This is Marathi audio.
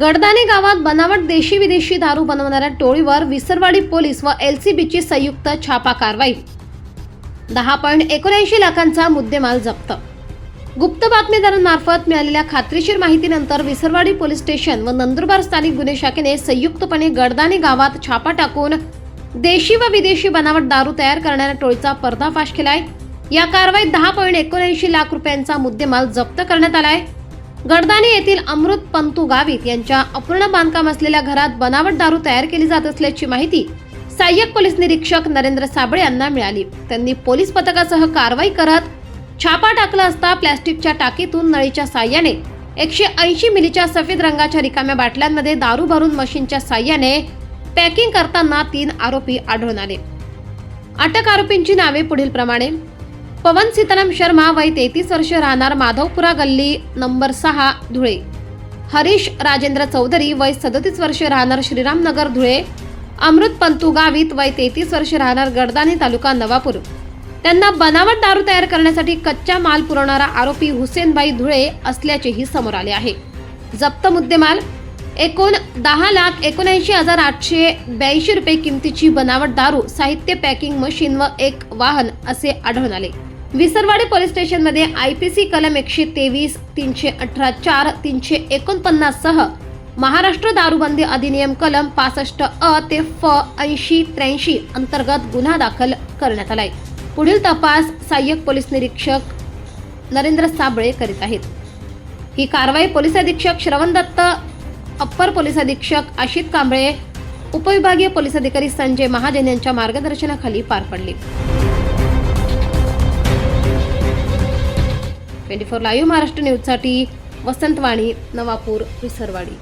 गडदाने गावात बनावट देशी विदेशी दारू बनवणाऱ्या टोळीवर विसरवाडी पोलीस व एलसीबीची संयुक्त छापा कारवाई. दहा पॉईंट एकोणऐंशी लाखांचा मुद्देमाल जप्त. गुप्त बातमीदारांमार्फत मिळालेल्या खात्रीशीर माहितीनंतर विसरवाडी पोलीस स्टेशन व नंदुरबार स्थानिक गुन्हे शाखेने संयुक्तपणे गडदाने गावात छापा टाकून देशी व विदेशी बनावट दारू तयार करणाऱ्या टोळीचा पर्दाफाश केलाय. या कारवाईत दहा पॉईंट एकोणऐंशी लाख रुपयांचा मुद्देमाल जप्त करण्यात आलाय. गडदाने येथील अमृत पंतू गावित यांच्या अपूर्ण बांधकाम असलेल्या घरात बनावट दारू तयार केली जात असल्याची माहिती सहाय्यक पोलीस निरीक्षक नरेंद्र साबळे यांना मिळाली. त्यांनी पोलीस पथकासह कारवाई करत छापा टाकला असता प्लॅस्टिकच्या टाकीतून नळीच्या साह्याने एकशे ऐंशी मिलीच्या सफेद रंगाच्या रिकाम्या बाटल्यांमध्ये दारू भरून मशीनच्या साह्याने पॅकिंग करताना तीन आरोपी आढळून आले. अटक आरोपींची नावे पुढील प्रमाणे पवन सीताराम शर्मा वय तेहतीस वर्ष राहणार माधवपुरा गल्ली नंबर सहा धुळे. हरीश राजेंद्र चौधरी वय सदतीस वर्ष राहणार श्रीरामनगर धुळे. अमृत पंतू गावित वय तेहतीस वर्ष राहणार गडदानी तालुका नवापूर. त्यांना बनावट दारू तयार करण्यासाठी कच्चा माल पुरवणारा आरोपी हुसेनबाई धुळे असल्याचेही समोर आले आहे. जप्त मुद्देमाल एकूण दहा लाख एकोणऐंशी हजार आठशे ब्याऐंशी रुपये किमतीची बनावट दारू साहित्य पॅकिंग मशीन व एक वाहन असे आढळून आले. विसरवाडी पोलीस स्टेशनमध्ये आय पी सी कलम एकशे तेवीस तीनशे अठरा चार तीनशे एकोणपन्नास सह महाराष्ट्र दारूबंदी अधिनियम कलम पासष्ट अ ते फ ऐंशी त्र्याऐंशी अंतर्गत गुन्हा दाखल करण्यात आलाय. पुढील तपास सहाय्यक पोलीस निरीक्षक नरेंद्र साबळे करीत आहेत. ही कारवाई पोलीस अधीक्षक श्रवण दत्त अप्पर पोलीस अधीक्षक आशित कांबळे उपविभागीय पोलीस अधिकारी संजय महाजन यांच्या मार्गदर्शनाखाली पार पडली. ट्वेंटी फोर लाईव्ह महाराष्ट्र न्यूजसाठी वसंतवाणी नवापूर विसरवाडी.